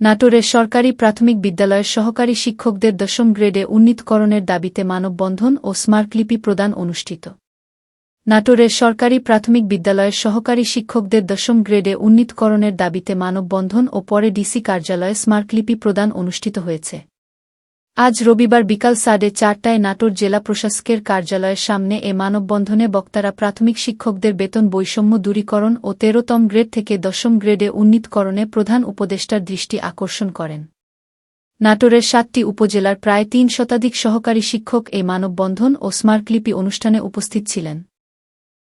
নাটোরের সরকারি প্রাথমিক বিদ্যালয়ের সহকারী শিক্ষকদের দশম গ্রেডে উন্নীতকরণের দাবিতে মানববন্ধন ও স্মার্টলিপি প্রদান অনুষ্ঠিত। নাটোরের সরকারি প্রাথমিক বিদ্যালয়ের সহকারী শিক্ষকদের দশম গ্রেডে উন্নীতকরণের দাবিতে মানববন্ধন ও পরে ডিসি কার্যালয়ে স্মার্টলিপি প্রদান অনুষ্ঠিত হয়েছে। আজ রবিবার বিকাল সাড়ে চারটায় নাটোর জেলা প্রশাসকের কার্যালয়ের সামনে এ মানববন্ধনে বক্তারা প্রাথমিক শিক্ষকদের বেতন বৈষম্য দূরীকরণ ও তেরোতম গ্রেড থেকে দশম গ্রেডে উন্নীতকরণে প্রধান উপদেষ্টার দৃষ্টি আকর্ষণ করেন। নাটোরের সাতটি উপজেলার প্রায় তিন শতাধিক সহকারী শিক্ষক এই মানববন্ধন ও স্মারকলিপি অনুষ্ঠানে উপস্থিত ছিলেন।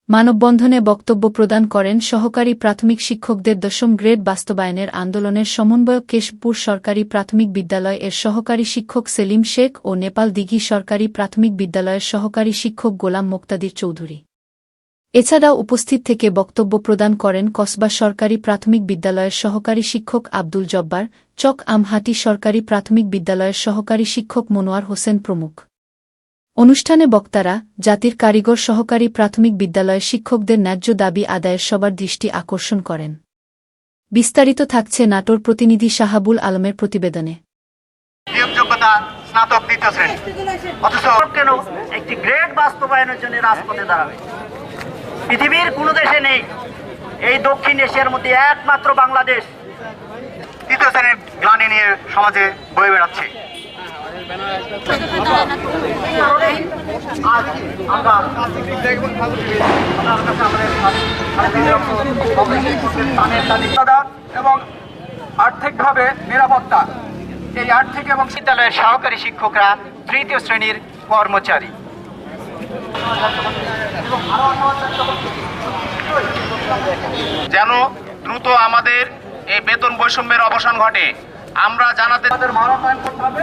মানববন্ধনে বক্তব্য প্রদান করেন সহকারী প্রাথমিক শিক্ষকদের দশম গ্রেড বাস্তবায়নের আন্দোলনের সমন্বয়ক কেশপুর সরকারি প্রাথমিক বিদ্যালয় এর সহকারী শিক্ষক সেলিম শেখ ও নেপাল দিঘি সরকারি প্রাথমিক বিদ্যালয়ের সহকারী শিক্ষক গোলাম মোক্তাদির চৌধুরী। এছাড়াও উপস্থিত থেকে বক্তব্য প্রদান করেন কসবা সরকারি প্রাথমিক বিদ্যালয়ের সহকারী শিক্ষক আব্দুল জব্বার, চক আমহাটি সরকারি প্রাথমিক বিদ্যালয়ের সহকারী শিক্ষক মনোয়ার হোসেন প্রমুখ। অনুষ্ঠানে বক্তারা জাতির কারিগর সহকারী প্রাথমিক বিদ্যালয়ের শিক্ষকদের ন্যায্য দাবি আদায়ের সবার দৃষ্টি আকর্ষণ করেন। বিস্তারিত থাকছে নাটোর প্রতিনিধি শাহাবুল আলমের প্রতিবেদনে। পৃথিবীর কোনো দেশে নেই এই দক্ষিণ এশিয়ার মধ্যে একমাত্র বাংলাদেশ। তৃতীয় শ্রেণির গ্লানি নিয়ে সমাজে বয়ে বেড়াচ্ছে। এবং আর্থিকভাবে নিরাপত্তা। এই আর্থিক এবং বিদ্যালয়ের সহকারী শিক্ষকরা তৃতীয় শ্রেণির কর্মচারী। যেন দ্রুত আমাদের এই বেতন বৈষম্যের অবসান ঘটে। আমরা জানাতে মানবায়ন করতে হবে